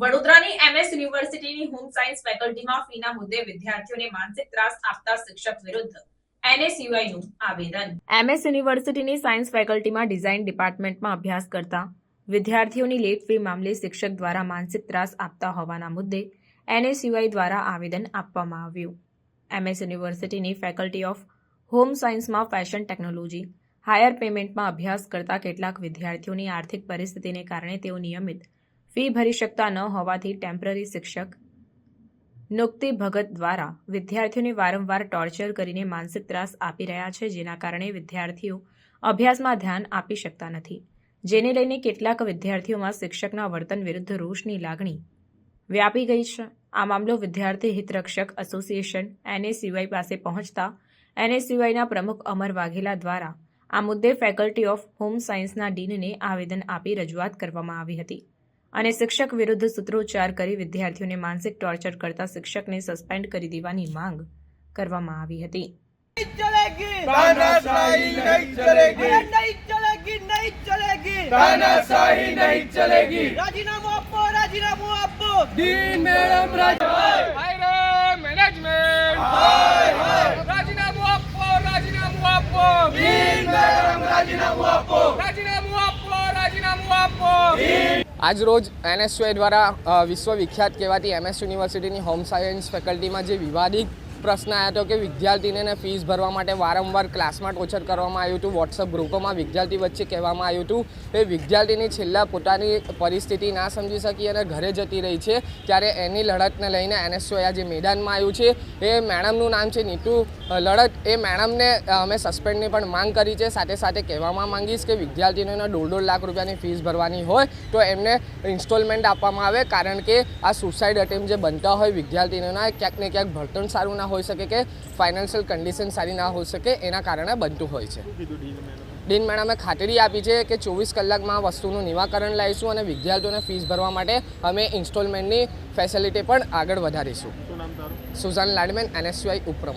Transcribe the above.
વડોદરાની એમએસ યુનિવર્સિટીની home science ફેકલ્ટીમાં ફીના મુદ્દે વિદ્યાર્થીઓને માનસિક ત્રાસ આપતા શિક્ષક વિરુદ્ધ એનએસયુઆઈનું આવેદન. એમએસ યુનિવર્સિટીની સાયન્સ ફેકલ્ટીમાં ડિઝાઇન ડિપાર્ટમેન્ટમાં અભ્યાસ કરતા વિદ્યાર્થીઓની લેટ ફી મામલે શિક્ષક દ્વારા માનસિક ત્રાસ આપતા હોવાના મુદ્દે એનએસયુઆઈ દ્વારા આવેદન આપવામાં આવ્યું. એમએસ યુનિવર્સિટીની ફેકલ્ટી ઓફ હોમ સાયન્સમાં ફેશન ટેકનોલોજી હાયર પેમેન્ટમાં અભ્યાસ કરતા કેટલાક વિદ્યાર્થીઓની આર્થિક પરિસ્થિતિને કારણે તેઓ નિયમિત ફી ભરી શકતા ન હોવાથી ટેમ્પરરી શિક્ષક નુક્તિ ભગત દ્વારા વિદ્યાર્થીઓને વારંવાર ટોર્ચર કરીને માનસિક ત્રાસ આપી રહ્યા છે, જેના કારણે વિદ્યાર્થીઓ અભ્યાસમાં ધ્યાન આપી શકતા નથી. જેને લઈને કેટલાક વિદ્યાર્થીઓમાં શિક્ષકના વર્તન વિરુદ્ધ રોષની લાગણી વ્યાપી ગઈ છે. આ મામલો વિદ્યાર્થી હિતરક્ષક એસોસિએશન, એનએસીવાય પાસે પહોંચતા એનએસયુઆઈના પ્રમુખ અમર વાઘેલા દ્વારા આ મુદ્દે ફેકલ્ટી ઓફ હોમ સાયન્સના ડીનને આવેદન આપી રજૂઆત કરવામાં આવી હતી. અને શિક્ષક વિરુદ્ધ સૂત્રોચ્ચાર કરી વિદ્યાર્થીઓને માનસિક ટોર્ચર કરતા શિક્ષકને સસ્પેન્ડ કરી દેવાની માંગ કરવામાં આવી હતી. રાજીનામું આપો રાજીનામું આપો. આજ રોજ એનએસયુઆઈ દ્વારા વિશ્વવિખ્યાત કહેવાતી એમએસ યુનિવર્સિટીની હોમ સાયન્સ ફેકલ્ટીમાં જે વિવાદિત પ્રશ્ન આવ્યો હતો કે વિદ્યાર્થીને ફીસ ભરવા માટે વારંવાર ક્લાસમાં ટોર્ચર કરવામાં આવ્યું હતું વોટ્સઅપ ગ્રુપોમાં વિદ્યાર્થી વચ્ચે કહેવામાં આવ્યું હતું એ વિદ્યાર્થીની છેલ્લા પોતાની પરિસ્થિતિ ના સમજી શકી અને ઘરે જતી રહી છે, ત્યારે એની લડતને લઈને એનએસઓએ આજે મેદાનમાં આવ્યું છે. એ મેડમનું નામ છે નીતુ લડત. એ મેડમને અમે સસ્પેન્ડની પણ માંગ કરી છે. સાથે સાથે કહેવામાં માંગીશ કે વિદ્યાર્થીઓને દોઢ દોઢ લાખ રૂપિયાની ફીસ ભરવાની હોય તો એમને ઇન્સ્ટોલમેન્ટ આપવામાં આવે, કારણ કે આ સુસાઇડ અટેમ્પ જે બનતા હોય વિદ્યાર્થીઓના ક્યાંક ને ક્યાંક ભણતર સારું ના હોઈ શકે કે ફાઇનાન્શિયલ કન્ડિશન સારી ના હોઈ શકે એના કારણે બનતું હોય છે. ડીન મેડમે? ખાતરી આપી છે કે ચોવીસ કલાકમાં વસ્તુનું નિવાકરણ લાવીશું અને વિદ્યાર્થીઓને ફીસ ભરવા માટે અમે ઇન્સ્ટોલમેન્ટની ફેસિલિટી પણ આગળ વધારીશું. સુઝાન લાડમેન એનએસયુઆઈ ઉપપ્રમુખ.